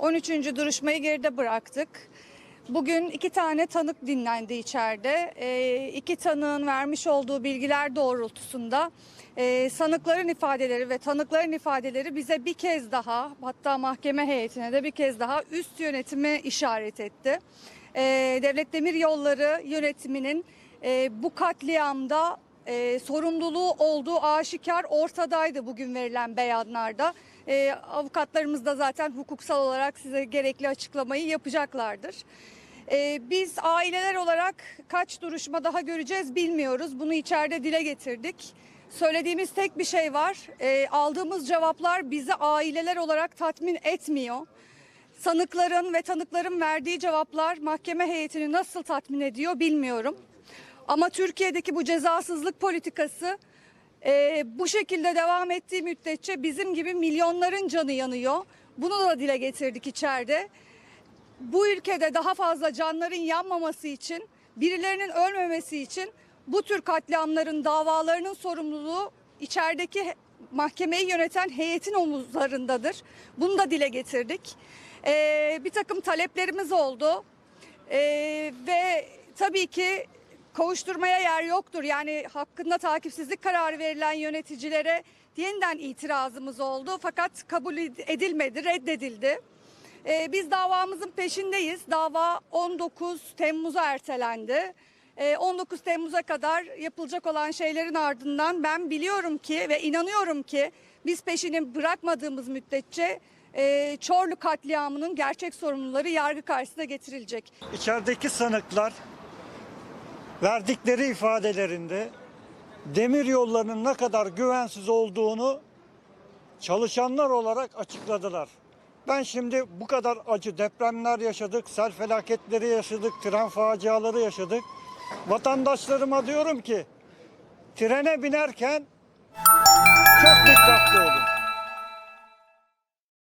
13. duruşmayı geride bıraktık. Bugün iki tane tanık dinlendi içeride. Ee, iki tanığın vermiş olduğu bilgiler doğrultusunda e, sanıkların ifadeleri ve tanıkların ifadeleri bize bir kez daha hatta mahkeme heyetine de bir kez daha üst yönetimi işaret etti. Ee, Devlet Demir Yolları yönetiminin e, bu katliamda e, sorumluluğu olduğu aşikar ortadaydı bugün verilen beyanlarda. E, avukatlarımız da zaten hukuksal olarak size gerekli açıklamayı yapacaklardır. E, biz aileler olarak kaç duruşma daha göreceğiz bilmiyoruz. Bunu içeride dile getirdik. Söylediğimiz tek bir şey var. E, aldığımız cevaplar bizi aileler olarak tatmin etmiyor. Sanıkların ve tanıkların verdiği cevaplar mahkeme heyetini nasıl tatmin ediyor bilmiyorum. Ama Türkiye'deki bu cezasızlık politikası e, bu şekilde devam ettiği müddetçe bizim gibi milyonların canı yanıyor. Bunu da dile getirdik içeride. Bu ülkede daha fazla canların yanmaması için, birilerinin ölmemesi için bu tür katliamların davalarının sorumluluğu içerideki mahkemeyi yöneten heyetin omuzlarındadır. Bunu da dile getirdik. E, bir takım taleplerimiz oldu. Ee, ve tabii ki kovuşturmaya yer yoktur. Yani hakkında takipsizlik kararı verilen yöneticilere yeniden itirazımız oldu. Fakat kabul edilmedi, reddedildi. Ee, biz davamızın peşindeyiz. Dava 19 Temmuz'a ertelendi. Ee, 19 Temmuz'a kadar yapılacak olan şeylerin ardından ben biliyorum ki ve inanıyorum ki biz peşini bırakmadığımız müddetçe e, Çorlu katliamının gerçek sorumluları yargı karşısına getirilecek. İçerideki sanıklar verdikleri ifadelerinde demir yollarının ne kadar güvensiz olduğunu çalışanlar olarak açıkladılar. Ben şimdi bu kadar acı depremler yaşadık, sel felaketleri yaşadık, tren faciaları yaşadık. Vatandaşlarıma diyorum ki trene binerken çok dikkatli olun.